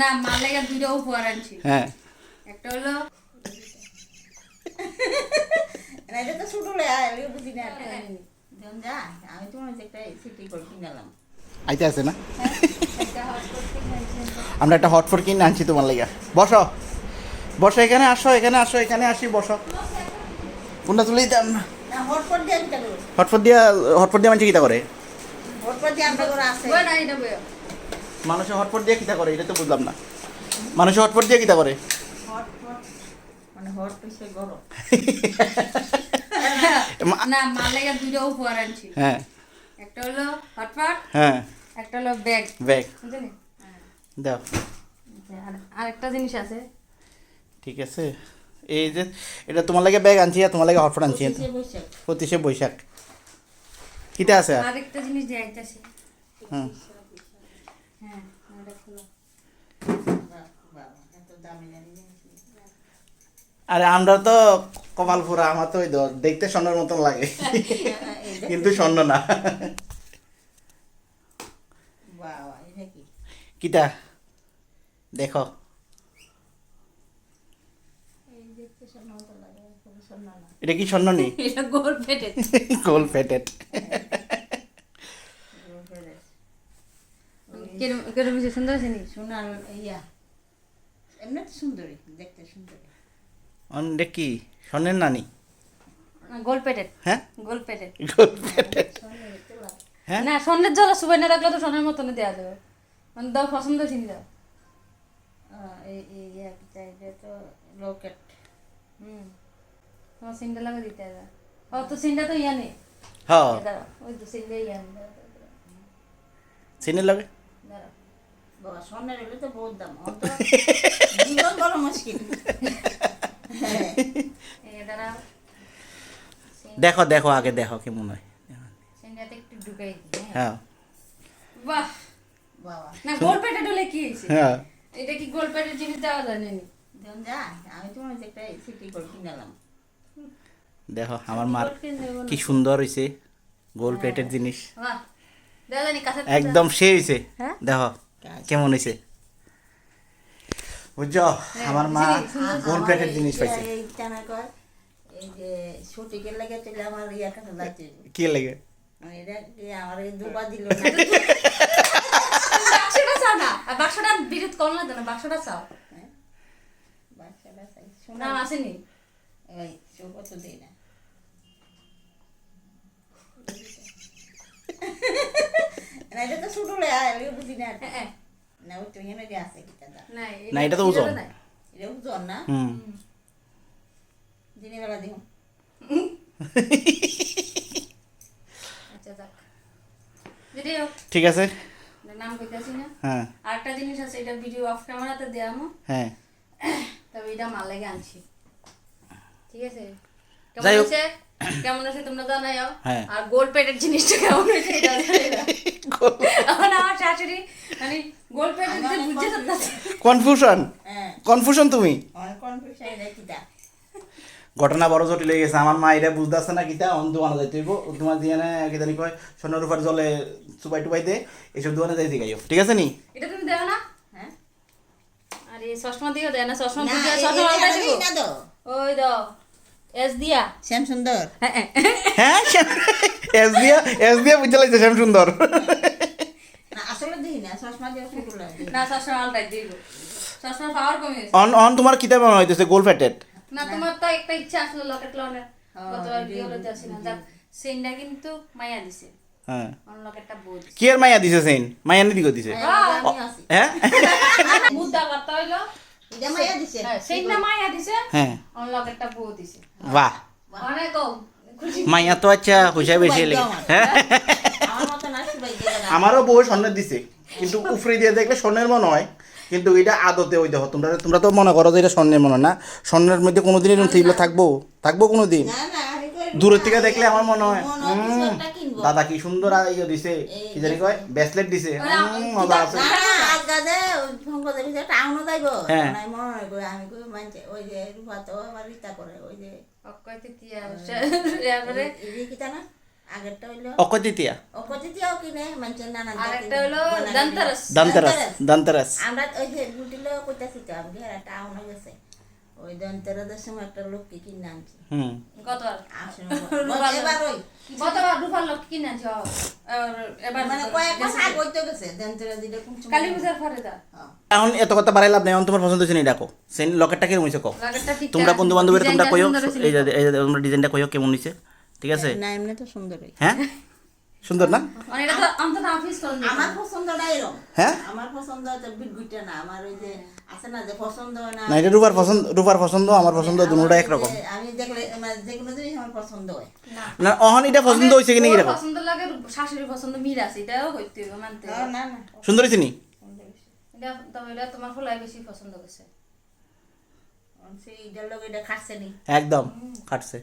না মার লেগে দুইটা উপহার আনছি। হ্যাঁ। একটা হলো এটা তো ছোট লে বুঝি না আমি। তোমার একটা সিটি করে কিনালাম আইতে আছে না? একটা হটপট কিনে আনছি। আমরা একটা হটফট কিনে আনছি তোমার লেগে। বসো। বসো এখানে আসো এখানে আসো এখানে আসি বসো। কোনটা তুলে দিতাম না হটপট দিয়ে হটফট দিয়া হটফট দিয়ে মানুষ কিতা করে? দিয়ে আমরা করে আছে। মানুষে হটফট দিয়ে কিতা করে এটা তো বুঝলাম না। মানুষে হটফট দিয়ে কিতা করে? হটপট মানে না উপহার আনছি। হ্যাঁ। একটা হলো হটপট হ্যাঁ। একটা হলো ব্যাগ। ব্যাগ। বুঝলি? দাও। আর আরেকটা জিনিস আছে। ঠিক আছে। এই যে এটা তোমার লাগে ব্যাগ আনছি আর তোমার লাগে হটফট আনছি। পঁচিশে বৈশাখ। কিতা আছে আর? আরেকটা জিনিস হুম। আরে আমরা তো কপাল পুরা আমার তো ওই দেখতে স্বর্ণের মতন লাগে। কিন্তু স্বর্ণ না। বাবা এটা কি কিতা? দেখো। এটা কি স্বর্ণ নেই গোল পেটে গোল ফেটেড কেরম সুন্দর আছে নি সোনার ইয়া এমনি তো সুন্দরী দেখতে সুন্দরী এটা কি স্বর্ণের নানি গোল পেটেড হ্যাঁ গোল পেটেড গোল ফেটেড স্বর্ণের তোলা হ্যাঁ না স্বর্ণের জলা সুবাই না রাখলে তো স্বর্ণের মতন দেওয়া যাবে মানে দাও পছন্দ চিনি দাও এই চাইবে তো লকেট হুম তোমার সিনটা লাগা দিতে হবে ও তো সিনটা তো ইয়া নেই হ্যাঁ ওই তো সিনটা ইয়া নেই দাঁড়াও, লাগে। বাবা স্বর্ণের হলে তো বহুত দাম। জীবন বড় মুশকিল। এই দাঁড়াও। দেখো দেখো আগে দেখো কেমন হয়। একটু ঢুকাই হ্যাঁ। বাহ। বাবা। না গোল পেটেড হলে কি হয়েছে? হ্যাঁ। এটা কি গোল পেটেড জিনিস দেওয়া যায় না? আমি একটা সিটি কিনালাম দেখো আমার মার। কি সুন্দর হয়েছে গোল প্লেটের জিনিস। বাহ। একদম সে হয়েছে হ্যাঁ? দেখো কেমন হয়েছে বুঝছ? আমার মা গোল প্লেটের জিনিস পাইছে। কি লাগে? বাক্সটা আর বিরোধ করো না বাক্সটা চাও। হ্যাঁ? না শোনা। আসেনি? ওই চোখ তো দেই না। না এটা তো ছোট লে আয় বুঝি না। না ওই তো এনে দিয়ে আছে কিটা না না, এটা তো ওজন। এটা উজন না? হুম। দিনের বেলা দিও। আচ্ছা যাক। যদি ঠিক আছে। নাম কইতাছি না। হ্যাঁ। আরেকটা জিনিস আছে এটা ভিডিও অফ ক্যামেরাতে দেয়ামো। হ্যাঁ। তবে এটা মাল লাগে আনছি। ঠিক আছে? যাই হোক। কেমন আছে তোমরা জানাইও। হ্যাঁ। আর গোল পেটের জিনিসটা কেমন হয়েছে এখন আমার শাশুড়ি মানে গোল পেটের যে বুঝতে পারতাছে কনফিউশন হ্যাঁ। কনফিউশন তুমি? কনফিউশন ঘটনা বড় জটিল হয়ে গেছে। আমার মা এটা বুঝতেছে না কিতা অন দোকানে যাইতে হইব। তোমার দিয়ে না কি জানি কয় সোনার রূপার জলে চুপাই টুপাই দে এইসব দোকানে যাইতে গাইও। ঠিক আছে নি? এটা তুমি দেখো না? হ্যাঁ। আরে চশমা দিও দেয় না? চশমা বুঝে চশমা ওই দাও। এস দিয়া শ্যাম সুন্দর হ্যাঁ হ্যাঁ। হ্যাঁ এস দিয়া এস দিয়া বুঝতে লাগছে শ্যাম সুন্দর অন অন তোমার কিতাব মনে হইতেছে গোল ফ্যাটেড না তোমার তো একটা ইচ্ছা আসলো লকেট লনের গতবার যাক সেনটা কিন্তু মাইয়া দিছে হ্যাঁ কি আর মাইয়া দিছে সেইন দিকে দিছে হ্যাঁ মুদ্দা হইল হ্যাঁ, হ্যাঁ। বাহ। খুশি? মাইয়া তো আচ্ছা পয়সা বেশি লেগে হ্যাঁ। আমারও বউ স্বর্ণের দিছে কিন্তু উফরে দিয়ে দেখলে স্বর্ণের মনে হয় কিন্তু এটা আদতে ওই দেখো তোমরা তোমরা তো মনে করো যে এটা স্বর্ণের মনে হয় না। স্বর্ণের মধ্যে কোনোদিন এরকম থাকব? থাকব কোনোদিন? দূরের থেকে দেখলে আমার মনে হয়। দাদা কি সুন্দর ইয়ে দিছে কি জানি কয় ব্রেসলেট দিছে। মজা আছে। হ্যাঁ। নাই কই আমি কই মানছে ওই যে রূপা তো আমার রিতা করে ওই যে অকয়তে তিয়া তারপরে এই কিটা না আগেরটা হইল। অক্ষয় তৃতীয়া। অকচিতিয়াও কিনে মানুষের নানা আর জাতি একটা হলো দান্তারাস। দান্তারাস দান্তারাস আমরা ওই যে গুটিলো কইতাছি তো আমি হেরা টাউনে গেছে। ওই দন্তরাদের সময় একটা লোককে কিনে আনছি। হুম। গতবার। এবার ওই। গতবার রূপার লোক কিনে আনছি এবার মানে কয়েক মাস আগে হইতে গেছে দন্তরা দিলে কোন কালী পূজার পরে দা হ্যাঁ। এখন এত কথা বাড়াই লাভ নেই এখন তোমার পছন্দ হয়েছে ডাকো সেন লকেটটা কেমন হয়েছে কো তোমরা বন্ধু বান্ধবের তোমরা কইও ডিজাইনটা এই যে তোমরা ডিজাইনটা কইও কেমন হয়েছে ঠিক আছে? না এমনি তো সুন্দরই হ্যাঁ? সুন্দর না? মানে আমার পছন্দটা এরকম হ্যাঁ? আমার পছন্দ বিটগুইটা না। আমার ওই যে আছে না যে পছন্দ না। না এটা রূপার পছন্দ রূপার পছন্দ আমার পছন্দ দুটোটা একরকম। আমি দেখলে মানে যে কোনো জিনিস আমার পছন্দ হয়। না। না অহন এটা পছন্দ হয়েছে কিনা ওর কীরকম পছন্দ লাগে শাশুড়ির পছন্দ মিল আছে এটাও হইতে হবে মানতে না না না। সুন্দর হয়েছে নি এটা তবে এটা তোমার ফলাই বেশি পছন্দ করছে সেই লোক এটা খাচ্ছে নি। একদম খাটছে।